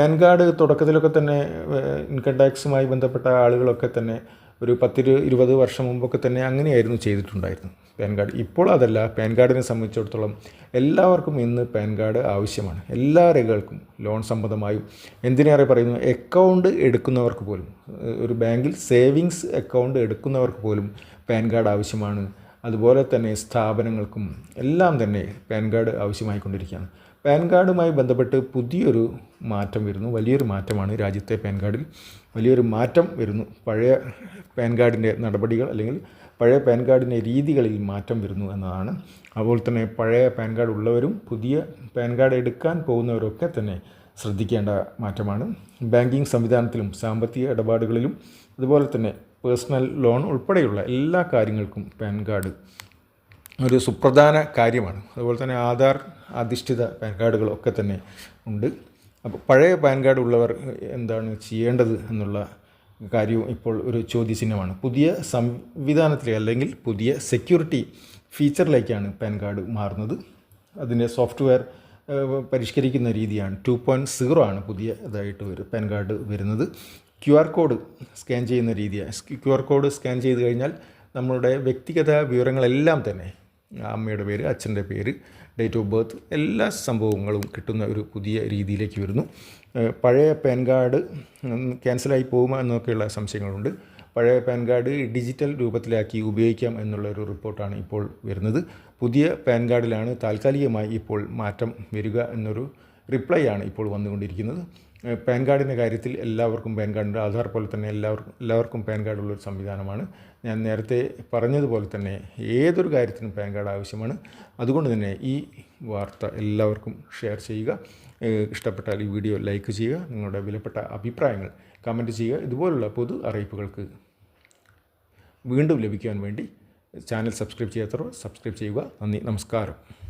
Pan card തുടക്കത്തിലൊക്കെ തന്നെ income ടാക്സുമായി ബന്ധപ്പെട്ട ആളുകളൊക്കെ തന്നെ ഒരു പത്തിരു ഇരുപത് വർഷം മുമ്പൊക്കെ തന്നെ അങ്ങനെയായിരുന്നു ചെയ്തിട്ടുണ്ടായിരുന്നു പാൻ കാർഡ് ഇപ്പോൾ അതല്ല. പാൻ കാർഡിനെ സംബന്ധിച്ചിടത്തോളം എല്ലാവർക്കും ഇന്ന് പാൻ കാർഡ് ആവശ്യമാണ്. എല്ലാ രേഖകൾക്കും ലോൺ സംബന്ധമായും എന്തിനേറെ പറയുന്നു അക്കൗണ്ട് എടുക്കുന്നവർക്ക് പോലും ഒരു ബാങ്കിൽ സേവിങ്സ് അക്കൗണ്ട് എടുക്കുന്നവർക്ക് പോലും പാൻ കാർഡ് ആവശ്യമാണ്. അതുപോലെ തന്നെ സ്ഥാപനങ്ങൾക്കും എല്ലാം തന്നെ പാൻ കാർഡ് ആവശ്യമായിക്കൊണ്ടിരിക്കുകയാണ്. പാൻ കാർഡുമായി ബന്ധപ്പെട്ട് പുതിയൊരു മാറ്റം വരുന്നു. വലിയൊരു മാറ്റമാണ് രാജ്യത്തെ പാൻ കാർഡിൽ. വലിയൊരു മാറ്റം വരുന്നു. പഴയ പാൻ കാർഡിന്റെ നടപടികൾ അല്ലെങ്കിൽ പഴയ പാൻ കാർഡിന്റെ രീതികളിൽ മാറ്റം വരുന്നു എന്നതാണ്. അതുപോലെ തന്നെ പഴയ പാൻ കാർഡ് ഉള്ളവരും പുതിയ പാൻ കാർഡ് എടുക്കാൻ പോകുന്നവരൊക്കെ തന്നെ ശ്രദ്ധിക്കേണ്ട മാറ്റമാണ്. ബാങ്കിങ് സംവിധാനത്തിലും സാമ്പത്തിക ഇടപാടുകളിലും അതുപോലെ തന്നെ പേഴ്സണൽ ലോൺ ഉൾപ്പെടെയുള്ള എല്ലാ കാര്യങ്ങൾക്കും പാൻ കാർഡ് ഒരു സുപ്രധാന കാര്യമാണ്. അതുപോലെ തന്നെ ആധാർ അധിഷ്ഠിത പാൻ കാർഡുകളൊക്കെ തന്നെ ഉണ്ട്. അപ്പോൾ പഴയ പാൻ കാർഡ് ഉള്ളവർ എന്താണ് ചെയ്യേണ്ടത് എന്നുള്ള കാര്യവും ഇപ്പോൾ ഒരു ചോദ്യചിഹ്നമാണ്. പുതിയ സംവിധാനത്തിലെ അല്ലെങ്കിൽ പുതിയ സെക്യൂരിറ്റി ഫീച്ചറിലേക്കാണ് പാൻ കാർഡ് മാറുന്നത്. അതിന്റെ സോഫ്റ്റ്വെയർ പരിഷ്കരിക്കുന്ന രീതിയാണ്. ടു പോയിന്റ് സീറോ ആണ് പുതിയതായിട്ട് വരും പാൻ കാർഡ് വരുന്നത്. ക്യു ആർ കോഡ് സ്കാൻ ചെയ്യുന്ന രീതിയാണ് ക്യു ആർ കോഡ് സ്കാൻ ചെയ്ത് കഴിഞ്ഞാൽ നമ്മളുടെ വ്യക്തിഗത വിവരങ്ങളെല്ലാം തന്നെ അമ്മയുടെ പേര് അച്ഛന്റെ പേര് ഡേറ്റ് ഓഫ് ബർത്ത് എല്ലാ സംഭവങ്ങളും കിട്ടുന്ന ഒരു പുതിയ രീതിയിലേക്ക് വരുന്നു. പഴയ പാൻ കാർഡ് ക്യാൻസലായി പോകുമോ എന്നൊക്കെയുള്ള സംശയങ്ങളുണ്ട്. പഴയ പാൻ കാർഡ് ഡിജിറ്റൽ രൂപത്തിലാക്കി ഉപയോഗിക്കാം എന്നുള്ള ഒരു റിപ്പോർട്ടാണ് ഇപ്പോൾ വരുന്നത്. പുതിയ പാൻ കാർഡിലാണ് താൽക്കാലികമായി ഇപ്പോൾ മാറ്റം വരിക എന്നൊരു റിപ്ലൈ ആണ് ഇപ്പോൾ വന്നുകൊണ്ടിരിക്കുന്നത്. പാൻ കാർഡിന്റെ കാര്യത്തിൽ എല്ലാവർക്കും പാൻ കാർഡുണ്ട് ആധാർ പോലെ തന്നെ എല്ലാവർക്കും എല്ലാവർക്കും പാൻ കാർഡുള്ളൊരു സംവിധാനമാണ്. ഞാൻ നേരത്തെ പറഞ്ഞതുപോലെ തന്നെ ഏതൊരു കാര്യത്തിനും പാൻ കാർഡ് ആവശ്യമാണ്. അതുകൊണ്ട് തന്നെ ഈ വാർത്ത എല്ലാവർക്കും ഷെയർ ചെയ്യുക. ഇഷ്ടപ്പെട്ടാൽ ഈ വീഡിയോ ലൈക്ക് ചെയ്യുക. നിങ്ങളുടെ വിലപ്പെട്ട അഭിപ്രായങ്ങൾ കമന്റ് ചെയ്യുക. ഇതുപോലുള്ള പൊതു അറിയിപ്പുകൾക്ക് വീണ്ടും ലഭിക്കാൻ വേണ്ടി ചാനൽ സബ്സ്ക്രൈബ് ചെയ്യാത്തവർ സബ്സ്ക്രൈബ് ചെയ്യുക. നന്ദി. നമസ്കാരം.